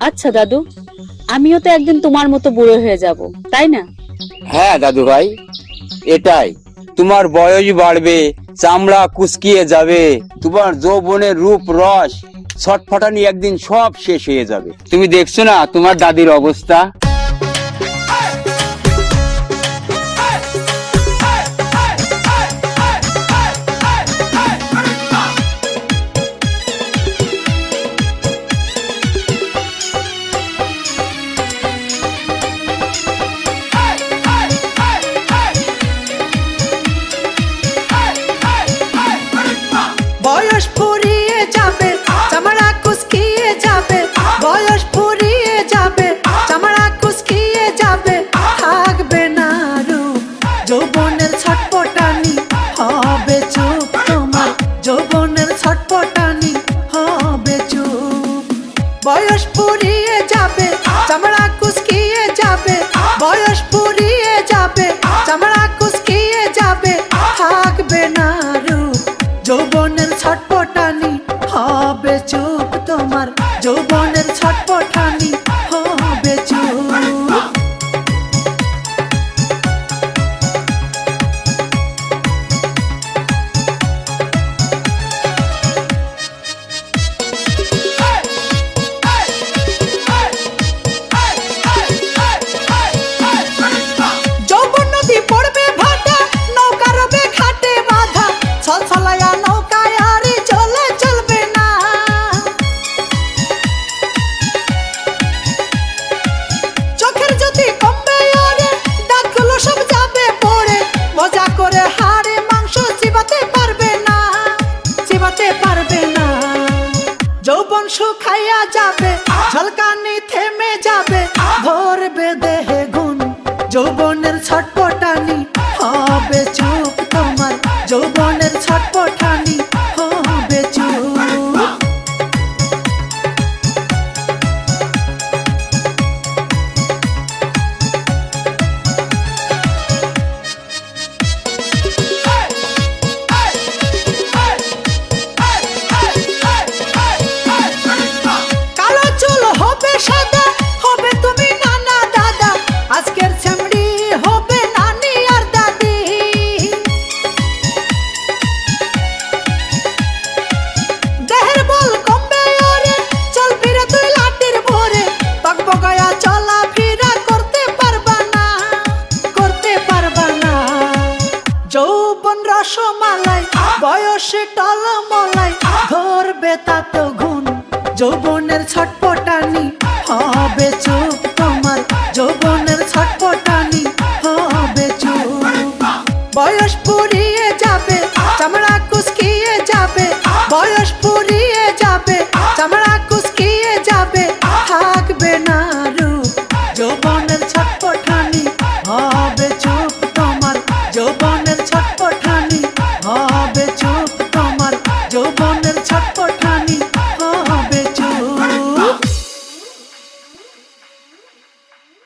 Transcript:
আচ্ছা দাদু। আমিও তো একদিন তোমার মতো বুড়ো হয়ে যাব, তাই না? হ্যাঁ দাদু ভাই এটাই। তোমার বয়স বাড়বে, চামড়া কুচকিয়ে যাবে, তোমার যৌবনের রূপ রস, ছটফটানি একদিন সব শেষ হয়ে যাবে। তুমি দেখছ না তোমার দাদির অবস্থা? বয়স ফুরিয়ে যাবে, চামড়া কুচকিয়ে যাবে, বয়স ফুরিয়ে যাবে, চামড়া কুচকিয়ে যাবে, থাকবে না রূপ। যৌবনের ছটপটানি হবে চুপ তোমার, যৌবনের ছটপটানি হবে চুপ। বয়স ফুরিয়ে যাবে, চামড়া কুচকিয়ে যাবে, বয়স ফুরিয়ে যাবে, চামড়া কুচকিয়ে যাবে, থাকবে না রূপ। যৌবনের যৌবনের ছটপটানি পারবে না। যৌবন শুকাইয়া যাবে ঝলকানি থেমে যাবে ধরবে দেহে গুণ যৌবনের ছটপটানি হবে বয়সে টলমলাই ধরবে তাতে ঘুম যৌবনের ছটপটানি হবে চুল। তাদের ছটপটানি